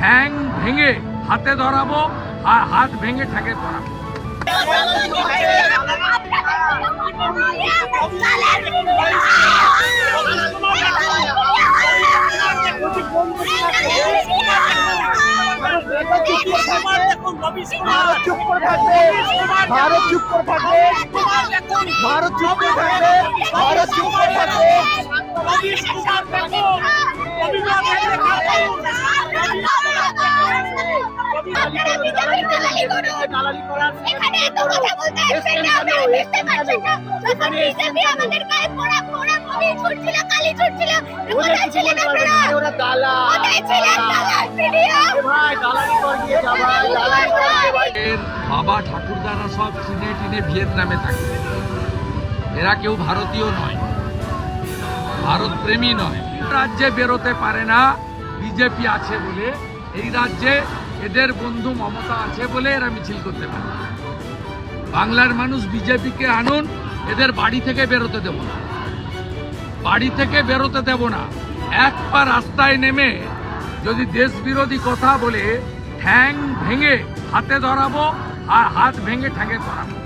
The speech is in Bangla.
ঠ্যাং ভেঙে হাতে ধরাবো আর হাত ভেঙে ঠ্যাঙে পড়াবো তোমার দেখুন রবি কুমার চুপ করে থাকবে। ভারত চুপ করে থাকবে। ভারত চুপ করে থাকবে। ভারত চুপ করে থাকবে। ওরা দালাল। ভাই দালালি করে দিয়ে যা ভাই দালালি করে দিয়ে ভাই এর বাবা ঠাকুরদারা সব চীনে টিনে ভিয়েতনামে থাকে। এরা কেউ ভারতীয় নয় ভারত প্রেমী নয় রাজ্যে বেরোতে পারে না, বিজেপি আছে বলে। এই রাজ্যে এদের বন্ধু মমতা আছে বলে এরা মিছিল করতে পারে বাংলার মানুষ বিজেপিকে আনুন, এদের বাড়ি থেকে বেরোতে দেব না। বাড়ি থেকে বেরোতে দেব না। এক পা রাস্তায় নেমে যদি দেশ বিরোধী কথা বলে, ঠ্যাং ভেঙে হাতে ধরাবো আর হাত ভেঙে ঠ্যাঙে পড়াবো